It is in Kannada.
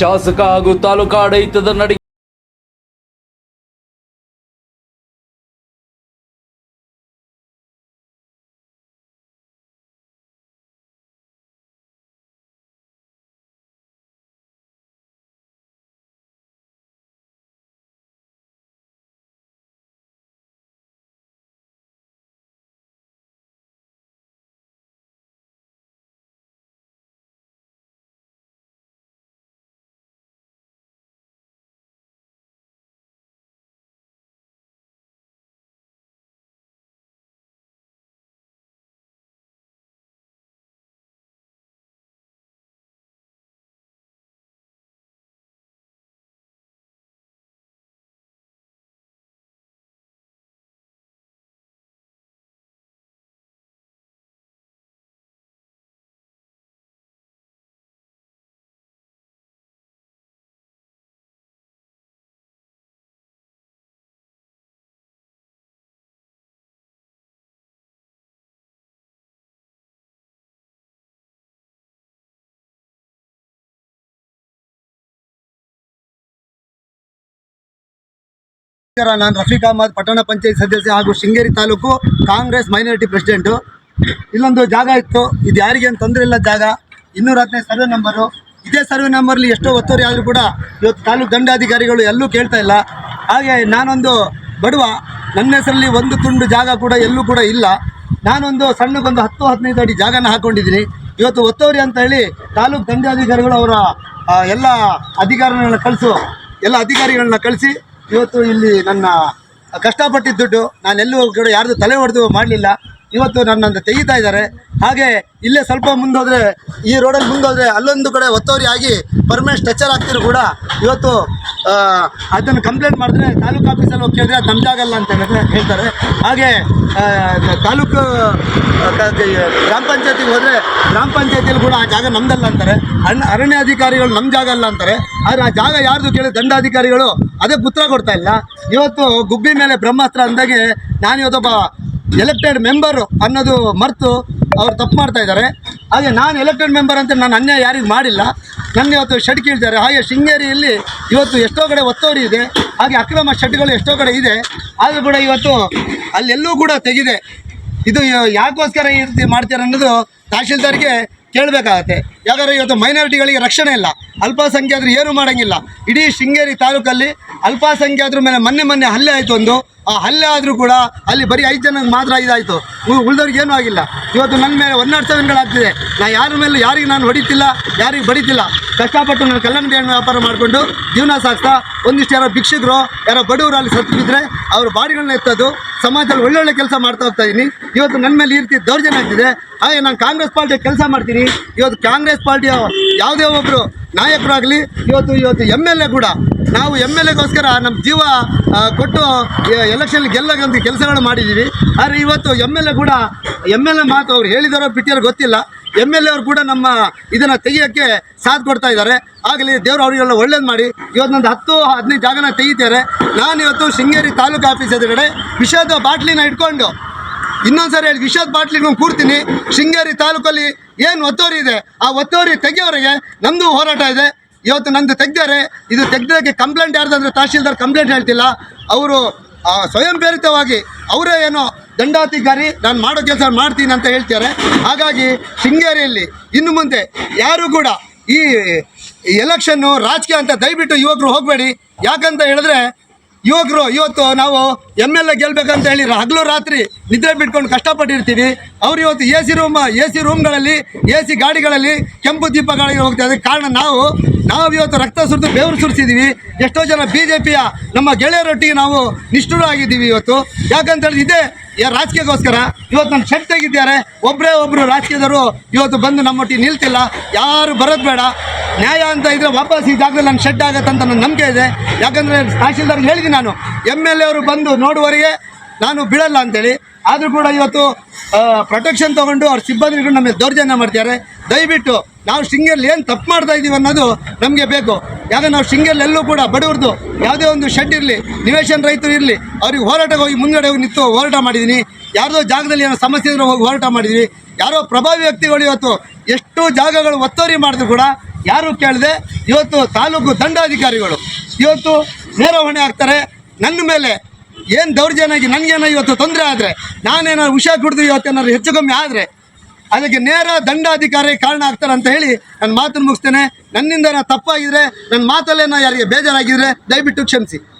ಶಾಸಕ ಹಾಗೂ ತಾಲೂಕಾ ಆಡಳಿತದ ನಮಸ್ಕಾರ, ನಾನು ರಫೀಕ್ ಅಹಮದ್, ಪಟ್ಟಣ ಪಂಚಾಯತ್ ಸದಸ್ಯ ಹಾಗೂ ಶೃಂಗೇರಿ ತಾಲೂಕು ಕಾಂಗ್ರೆಸ್ ಮೈನಾರಿಟಿ ಪ್ರೆಸಿಡೆಂಟು. ಇಲ್ಲೊಂದು ಜಾಗ ಇತ್ತು, ಇದು ಯಾರಿಗೆ ಏನು ತೊಂದರೆ ಇಲ್ಲ ಜಾಗ, ಇನ್ನೂರ ಹತ್ತನೇ ಸರ್ವೆ ನಂಬರು. ಇದೇ ಸರ್ವೆ ನಂಬರ್ಲಿ ಎಷ್ಟೋ ಒತ್ತುವರಿ ಆದರೂ ಕೂಡ ಇವತ್ತು ತಾಲೂಕು ದಂಡಾಧಿಕಾರಿಗಳು ಎಲ್ಲೂ ಕೇಳ್ತಾ ಇಲ್ಲ. ಹಾಗೆ ನಾನೊಂದು ಬಡವ, ನನ್ನ ಹೆಸರಲ್ಲಿ ಒಂದು ತುಂಡು ಜಾಗ ಕೂಡ ಎಲ್ಲೂ ಕೂಡ ಇಲ್ಲ. ನಾನೊಂದು ಸಣ್ಣಗೊಂದು ಹತ್ತು, ಹದಿನೈದು ಅಡಿ ಜಾಗನ ಹಾಕೊಂಡಿದ್ದೀನಿ. ಇವತ್ತು ಒತ್ತುವರಿ ಅಂತ ಹೇಳಿ ತಾಲೂಕು ದಂಡಾಧಿಕಾರಿಗಳು ಅವರ ಎಲ್ಲ ಅಧಿಕಾರಿಗಳನ್ನ ಕಳಿಸು, ಎಲ್ಲ ಅಧಿಕಾರಿಗಳನ್ನ ಕಳಿಸಿ ಇವತ್ತು ಇಲ್ಲಿ ನನ್ನ ಕಷ್ಟಪಟ್ಟಿದ್ದ ದುಡ್ಡು ನಾನೆಲ್ಲೂ ಕೂಡ ಯಾರ್ದು ತಲೆ ಹೊಡೆದು ಮಾಡಲಿಲ್ಲ. ಇವತ್ತು ನನ್ನನ್ನು ತೆಗಿತಾ ಇದ್ದಾರೆ. ಹಾಗೆ ಇಲ್ಲೇ ಸ್ವಲ್ಪ ಮುಂದೋದ್ರೆ, ಈ ರೋಡಲ್ಲಿ ಮುಂದೋದ್ರೆ ಅಲ್ಲೊಂದು ಕಡೆ ಒತ್ತುವರಿ ಆಗಿ ಪರ್ಮನೆಂಟ್ ಸ್ಟ್ರಕ್ಚರ್ ಆಗ್ತಿದ್ರು ಕೂಡ ಇವತ್ತು ಅದನ್ನು ಕಂಪ್ಲೇಂಟ್ ಮಾಡಿದ್ರೆ ತಾಲೂಕು ಆಫೀಸಲ್ಲಿ ಹೋಗಿ ಕೇಳಿದ್ರೆ ಅದು ನಮ್ದಾಗಲ್ಲ ಅಂತ ಹೇಳಿದ್ರೆ ಹೇಳ್ತಾರೆ. ಹಾಗೆ ತಾಲೂಕು ಗ್ರಾಮ ಪಂಚಾಯತಿಗೆ ಹೋದರೆ ಗ್ರಾಮ ಪಂಚಾಯತಿಯಲ್ಲಿ ಕೂಡ ಆ ಜಾಗ ನಮ್ದಲ್ಲ ಅಂತಾರೆ. ಅರಣ್ಯ ಅಧಿಕಾರಿಗಳು ನಮ್ಮ ಜಾಗ ಅಲ್ಲ ಅಂತಾರೆ. ಆದರೆ ಆ ಜಾಗ ಯಾರ್ದು ಕೇಳಿ ದಂಡಾಧಿಕಾರಿಗಳು ಅದೇ ಪುತ್ರ ಕೊಡ್ತಾ ಇಲ್ಲ. ಇವತ್ತು ಗುಬ್ಬಿ ಮೇಲೆ ಬ್ರಹ್ಮಾಸ್ತ್ರ ಅಂದಾಗೆ ನಾನು ಇವತ್ತೊಬ್ಬ ಎಲೆಕ್ಟೆಡ್ ಮೆಂಬರು ಅನ್ನೋದು ಮರೆತು ಅವ್ರು ತಪ್ಪು ಮಾಡ್ತಾ ಇದ್ದಾರೆ. ಹಾಗೆ ನಾನು ಎಲೆಕ್ಟೆಡ್ ಮೆಂಬರ್ ಅಂತ ನಾನು ಅನ್ಯಾಯ ಯಾರಿಗೂ ಮಾಡಿಲ್ಲ. ನನ್ನ ಇವತ್ತು ಶೆಡ್ ಕೀಳ್ತಾರೆ. ಹಾಗೆ ಶೃಂಗೇರಿಯಲ್ಲಿ ಇವತ್ತು ಎಷ್ಟೋ ಕಡೆ ಒತ್ತೋರಿ ಇದೆ. ಹಾಗೆ ಅಕ್ರಮ ಶೆಡ್ಗಳು ಎಷ್ಟೋ ಕಡೆ ಇದೆ. ಆದರೂ ಕೂಡ ಇವತ್ತು ಅಲ್ಲೆಲ್ಲೂ ಕೂಡ ತೆಗಿದೆ. ಇದು ಯಾಕೋಸ್ಕರ ಈ ರೀತಿ ಮಾಡ್ತಾರೆ ಅನ್ನೋದು ತಹಶೀಲ್ದಾರ್ಗೆ ಕೇಳಬೇಕಾಗತ್ತೆ. ಯಾಕಂದರೆ ಇವತ್ತು ಮೈನಾರಿಟಿಗಳಿಗೆ ರಕ್ಷಣೆ ಇಲ್ಲ. ಅಲ್ಪಸಂಖ್ಯಾತರು ಏನು ಮಾಡೋಂಗಿಲ್ಲ. ಇಡೀ ಶೃಂಗೇರಿ ತಾಲೂಕಲ್ಲಿ ಅಲ್ಪಸಂಖ್ಯಾತರ ಮೇಲೆ ಮೊನ್ನೆ ಮೊನ್ನೆ ಹಲ್ಲೆ ಆಯಿತು ಒಂದು. ಆ ಹಲ್ಲೆ ಆದರೂ ಕೂಡ ಅಲ್ಲಿ ಬರೀ ಐದು ಜನ ಮಾತ್ರ ಇದಾಯಿತು. ಉಳಿದವ್ರಿಗೆ ಏನೂ ಆಗಿಲ್ಲ. ಇವತ್ತು ನನ್ನ ಮೇಲೆ ಒನ್ನಾರು ಸೆವೆನ್ಗಳಾಗ್ತಿದೆ ನಾ ಯಾರ ಮೇಲೆ ಯಾರಿಗೆ ನಾನು ಹೊಡಿತಿಲ್ಲ, ಯಾರಿಗೆ ಬಡಿತಿಲ್ಲ. ಕಷ್ಟಪಟ್ಟು ನಾನು ಕಲ್ಲಂಗಡಿ ಹಣ್ಣು ವ್ಯಾಪಾರ ಮಾಡಿಕೊಂಡು ಜೀವನ ಸಾಗಿಸ್ತಾ ಒಂದಿಷ್ಟು ಯಾರೋ ಭಿಕ್ಷಿದ್ರು ಯಾರೋ ಬಡವರು ಅಲ್ಲಿ ಸತ್ತು ಬಿದ್ದರೆ ಅವ್ರ ಬಾಡಿಗಳನ್ನ ಎತ್ತೋದು ಸಮಾಜದಲ್ಲಿ ಒಳ್ಳೊಳ್ಳೆ ಕೆಲಸ ಮಾಡ್ತಾ ಹೋಗ್ತಾ ಇದ್ದೀನಿ ಇವತ್ತು ನನ್ನ ಮೇಲೆ ಈ ರೀತಿ ದೌರ್ಜನ್ಯ ಆಗ್ತಿದೆ. ಹಾಗೆ ನಾನು ಕಾಂಗ್ರೆಸ್ ಪಾರ್ಟಿಯ ಕೆಲಸ ಮಾಡ್ತೀನಿ. ಇವತ್ತು ಕಾಂಗ್ರೆಸ್ ಪಾರ್ಟಿಯ ಯಾವುದೇ ಒಬ್ಬರು ನಾಯಕರಾಗಲಿ ಇವತ್ತು ಇವತ್ತು ಎಂ ಎಲ್ ಎ ಕೂಡ. ನಾವು ಎಂ ಎಲ್ ಎಗೋಸ್ಕರ ನಮ್ಮ ಜೀವ ಕೊಟ್ಟು ಎಲೆಕ್ಷನ್ ಗೆಲ್ಲಗಂತ ಕೆಲಸಗಳು ಮಾಡಿದ್ದೀವಿ ಆದರೆ ಇವತ್ತು ಎಂ ಎಲ್ ಎ ಕೂಡ, ಎಂ ಎಲ್ ಎ ಮಾತು ಅವ್ರು ಹೇಳಿದಾರೋ ಬಿಟ್ಟಿರೋ ಗೊತ್ತಿಲ್ಲ. ಎಂ ಎಲ್ ಎ ಅವರು ಕೂಡ ನಮ್ಮ ಇದನ್ನು ತೆಗಿಯೋಕ್ಕೆ ಸಾಥ್ ಕೊಡ್ತಾ ಇದ್ದಾರೆ. ಆಗಲಿ ದೇವರು ಅವರಿಗೆಲ್ಲ ಒಳ್ಳೇದು ಮಾಡಿ. ಇವತ್ತು ನಂದು ಹತ್ತು, ಹದಿನೈದು ಜಾಗನ ತೆಗಿತಾರೆ. ನಾನು ಇವತ್ತು ಶೃಂಗೇರಿ ತಾಲೂಕು ಆಫೀಸ್ ಎದುರುಗಡೆ ವಿಷದ ಬಾಟ್ಲಿನ ಇಟ್ಕೊಂಡು ಇನ್ನೊಂದ್ಸರಿ ಹೇಳಿ ವಿಷದ ಬಾಟ್ಲಿಗೆ ಕೂರ್ತೀನಿ. ಶೃಂಗೇರಿ ತಾಲೂಕಲ್ಲಿ ಏನು ಒತ್ತುವರಿ ಇದೆ, ಆ ಒತ್ತುವರಿ ತೆಗಿಯೋರಿಗೆ ನಮ್ಮದು ಹೋರಾಟ ಇದೆ. ಇವತ್ತು ನಂದು ತೆಗ್ದಾರೆ. ಇದು ತೆಗ್ದಕ್ಕೆ ಕಂಪ್ಲೇಂಟ್ ಯಾರ್ದಂದ್ರೆ ತಹಶೀಲ್ದಾರ್ ಕಂಪ್ಲೇಂಟ್ ಹೇಳ್ತಿಲ್ಲ. ಅವರು ಸ್ವಯಂ ಪ್ರೇರಿತವಾಗಿ ಅವರೇ ಏನೋ ದಂಡಾಧಿಕಾರಿ, ನಾನು ಮಾಡೋ ಕೆಲಸ ಮಾಡ್ತೀನಿ ಅಂತ ಹೇಳ್ತಾರೆ. ಹಾಗಾಗಿ ಶೃಂಗೇರಿಯಲ್ಲಿ ಇನ್ನು ಮುಂದೆ ಯಾರು ಕೂಡ ಈ ಎಲೆಕ್ಷನ್ನು ರಾಜಕೀಯ ಅಂತ ದಯವಿಟ್ಟು ಯುವಕರು ಹೋಗಬೇಡಿ. ಯಾಕಂತ ಹೇಳಿದ್ರೆ ಯುವಕರು ಇವತ್ತು ನಾವು ಎಂ ಎಲ್ ಎ ಗೆಲ್ಲಬೇಕಂತ ಹೇಳಿ ಹಗಲು ರಾತ್ರಿ ನಿದ್ರೆ ಬಿಟ್ಕೊಂಡು ಕಷ್ಟಪಟ್ಟಿರ್ತೀವಿ. ಅವ್ರು ಇವತ್ತು A C room, A C ರೂಮ್ಗಳಲ್ಲಿ, A C ಗಾಡಿಗಳಲ್ಲಿ ಕೆಂಪು ದೀಪಗಳಿಗೆ ಹೋಗ್ತಾ ಅದಕ್ಕೆ ಕಾರಣ ನಾವು ನಾವು ಇವತ್ತು ರಕ್ತ ಸುರಿದು ಬೆವರು ಸುರಿಸಿದ್ದೀವಿ ಎಷ್ಟೋ ಜನ ಬಿ ಜೆ ಪಿಯ ನಮ್ಮ ಗೆಳೆಯರೊಟ್ಟಿಗೆ ನಾವು ನಿಷ್ಠುರಾಗಿದ್ದೀವಿ ಇವತ್ತು. ಯಾಕಂತ ಹೇಳಿದ್ರೆ ಇದೇ ರಾಜಕೀಯಕ್ಕೋಸ್ಕರ ಇವತ್ತು ನನ್ನ ಶೆಟ್ ತೆಗಿದ್ದಾರೆ ಒಬ್ಬರೇ ಒಬ್ಬರು ರಾಜಕೀಯದವರು ಇವತ್ತು ಬಂದು ನಮ್ಮೊಟ್ಟಿಗೆ ನಿಲ್ತಿಲ್ಲ. ಯಾರು ಬರೋದು ಬೇಡ. ನ್ಯಾಯ ಅಂತ ಇದ್ರೆ ವಾಪಸ್ ಈ ಜಾಗದಲ್ಲಿ ನನ್ನ ಶೆಡ್ ಆಗತ್ತೆ ಅಂತ ನನ್ನ ನಂಬಿಕೆ ಇದೆ. ಯಾಕಂದರೆ ತಹಶೀಲ್ದಾರ್ಗೆ ಹೇಳಿದ್ದೀನಿ ನಾನು. ಎಂ ಎಲ್ ಎ ಅವರು ಬಂದು ನೋಡುವವರಿಗೆ ನಾನು ಬಿಡಲ್ಲ ಅಂತೇಳಿ. ಆದರೂ ಕೂಡ ಇವತ್ತು ಪ್ರೊಟೆಕ್ಷನ್ ತೊಗೊಂಡು ಅವ್ರ ಸಿಬ್ಬಂದಿಗಳು ಮೇಲೆ ದೌರ್ಜನ್ಯ ಮಾಡ್ತಾರೆ ದಯವಿಟ್ಟು ನಾವು ಶೃಂಗೇರಿಲಿ ಏನು ತಪ್ಪು ಮಾಡ್ತಾ ಇದ್ದೀವಿ ಅನ್ನೋದು ನಮಗೆ ಬೇಕು. ಯಾಕಂದ್ರೆ ನಾವು ಶೃಂಗೇರಿಲಿ ಎಲ್ಲೂ ಕೂಡ ಬಡವ್ರದ್ದು ಯಾವುದೇ ಒಂದು ಶೆಡ್ ಇರಲಿ, ನಿವೇಶನ ರೈತರು ಇರಲಿ, ಅವ್ರಿಗೆ ಹೋರಾಟಕ್ಕೆ ಹೋಗಿ ಮುಂದುಗಡೆ ಹೋಗಿ ನಿಂತು ಹೋರಾಟ ಮಾಡಿದ್ದೀನಿ ಯಾರ್ದೋ ಜಾಗದಲ್ಲಿ ಏನೋ ಸಮಸ್ಯೆ ಇದ್ರೆ ಹೋಗಿ ಹೋರಾಟ ಮಾಡಿದ್ವಿ. ಯಾರೋ ಪ್ರಭಾವಿ ವ್ಯಕ್ತಿಗಳು ಇವತ್ತು ಎಷ್ಟು ಜಾಗಗಳು ಒತ್ತುವರಿ ಮಾಡಿದ್ರು ಕೂಡ ಯಾರು ಕೇಳದೆ, ಇವತ್ತು ತಾಲೂಕು ದಂಡಾಧಿಕಾರಿಗಳು ಇವತ್ತು ನೇರ ಹೊಣೆ ಆಗ್ತಾರೆ ನನ್ನ ಮೇಲೆ ಏನು ದೌರ್ಜನ್ಯ ನನಗೇನೋ ಇವತ್ತು ತೊಂದರೆ ಆದರೆ ನಾನೇನಾದ್ರು ಹುಷಾರು ಕುಡಿದು ಇವತ್ತೇನಾದ್ರು ಹೆಚ್ಚು ಕಮ್ಮಿ ಆದರೆ ಅದಕ್ಕೆ ನೇರ ದಂಡಾಧಿಕಾರಿ ಕಾರಣ ಆಗ್ತಾರೆ ಅಂತ ಹೇಳಿ ನನ್ನ ಮಾತನ್ನು ಮುಗಿಸ್ತೇನೆ. ನನ್ನಿಂದ ತಪ್ಪಾಗಿದ್ರೆ, ನನ್ನ ಮಾತಲ್ಲೇನೋ ಯಾರಿಗೆ ಬೇಜಾರಾಗಿದ್ರೆ ದಯವಿಟ್ಟು ಕ್ಷಮಿಸಿ.